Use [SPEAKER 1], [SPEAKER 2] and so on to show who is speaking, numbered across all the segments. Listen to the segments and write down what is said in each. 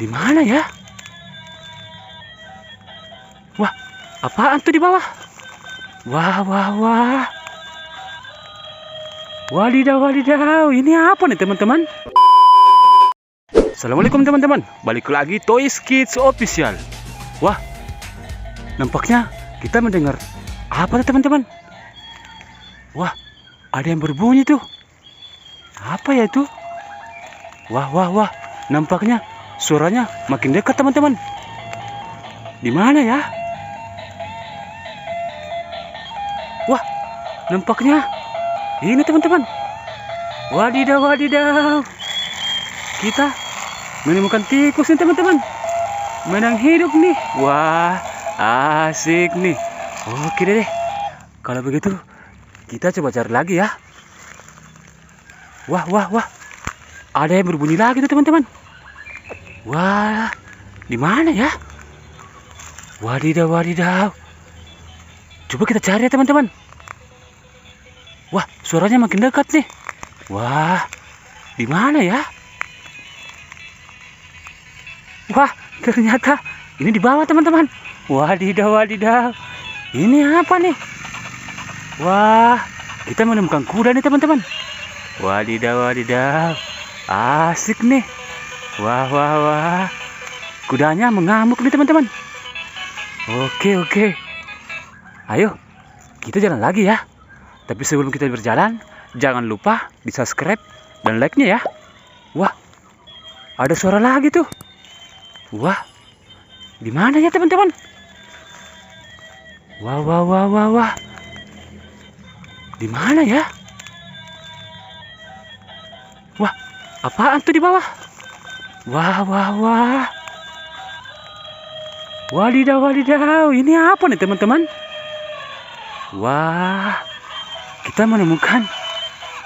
[SPEAKER 1] Di mana ya? Wah, apaan tuh di bawah? Wah, wah, wah. Wadidaw, wadidaw. Ini apa nih teman-teman? Assalamualaikum teman-teman. Balik lagi Toys Kids Official. Wah, nampaknya kita mendengar apa tuh teman-teman? Wah, ada yang berbunyi tuh. Apa ya itu? Wah, wah, wah. Nampaknya suaranya makin dekat teman-teman. Di mana ya? Wah, nampaknya ini teman-teman. Wadidaw, wadidaw. Kita menemukan tikus nih teman-teman. Menang hidup nih. Wah, asik nih. Oke deh. Kalau begitu, kita coba cari lagi ya. Wah, wah, wah. Ada yang berbunyi lagi tuh teman-teman. Wah, di mana ya? Wadidaw, wadidaw. Coba kita cari ya teman-teman. Wah, suaranya makin dekat nih. Wah, di mana ya? Wah, ternyata ini di bawah teman-teman. Wadidaw, wadidaw. Ini apa nih? Wah, kita menemukan kuda nih teman-teman. Wadidaw, wadidaw. Asik nih. Wah, wah, wah. Kudanya mengamuk nih teman-teman. Oke, oke. Ayo, kita jalan lagi ya. Tapi sebelum kita berjalan, jangan lupa di subscribe dan like-nya ya. Wah, ada suara lagi tuh. Wah, di mana ya teman-teman? Wah, wah, wah, wah, wah. Di mana ya? Wah, apaan tuh di bawah? Wah, wah, wah. Wadidaw, wadidaw. Ini apa nih teman-teman? Wah, kita menemukan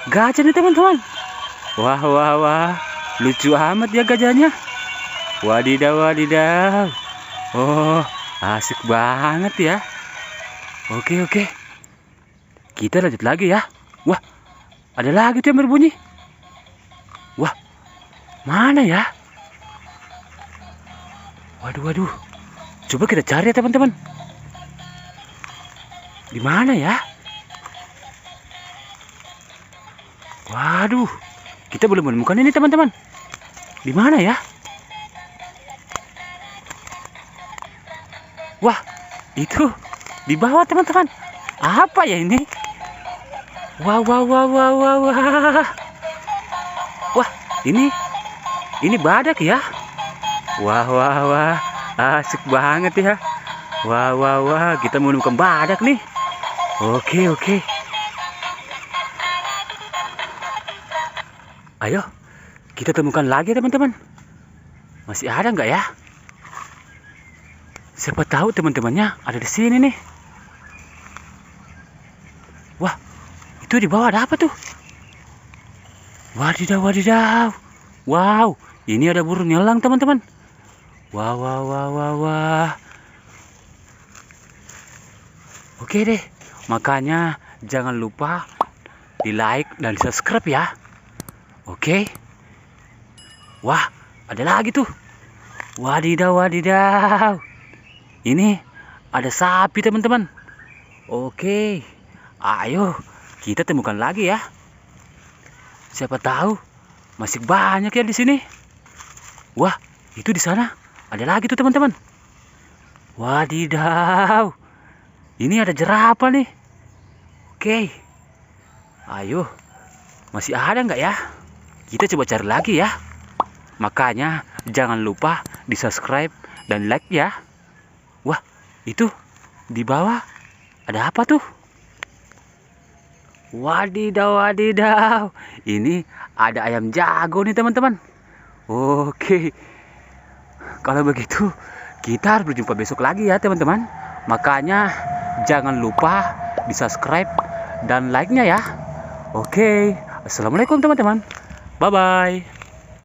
[SPEAKER 1] gajah nih teman-teman. Wah, wah, wah. Lucu amat ya gajahnya. Wadidaw, wadidaw. Oh, asik banget ya. Oke, oke. Kita lanjut lagi ya. Wah, ada lagi tuh yang berbunyi. Wah, mana ya? Waduh, waduh. Coba kita cari ya teman-teman. Di mana ya? Waduh, kita belum menemukan ini teman-teman. Di mana ya? Wah, itu di bawah teman-teman. Apa ya ini? Wah, wah, wah, wah, wah, wah. Wah, ini ini badak ya? Wah, wah, wah. Asik banget ya. Wah, wah, wah. Kita menemukan badak nih. Oke, oke. Ayo, kita temukan lagi teman-teman. Masih ada nggak ya? Siapa tahu teman-temannya ada di sini nih. Wah, itu di bawah ada apa tuh? Wadidaw, wadidaw. Wow, ini ada burung nyelang teman-teman. Wah, wah, wah, wah, wah. Oke deh, makanya jangan lupa di like dan subscribe ya. Oke. Wah, ada lagi tuh. Wadidaw, wadidaw. Ini ada sapi teman-teman. Oke. Ayo, kita temukan lagi ya. Siapa tahu masih banyak ya di sini. Wah, itu di sana. Ada lagi tuh teman-teman. Wadidaw. Ini ada jerapah nih. Oke. Ayo. Masih ada nggak ya? Kita coba cari lagi ya. Makanya jangan lupa di subscribe dan like ya. Wah, itu di bawah ada apa tuh? Wadidaw, wadidaw. Ini ada ayam jago nih teman-teman. Oke. Kalau begitu, kita harus berjumpa besok lagi ya teman-teman. Makanya jangan lupa di subscribe dan like-nya ya. Oke. Assalamualaikum teman-teman. Bye-bye.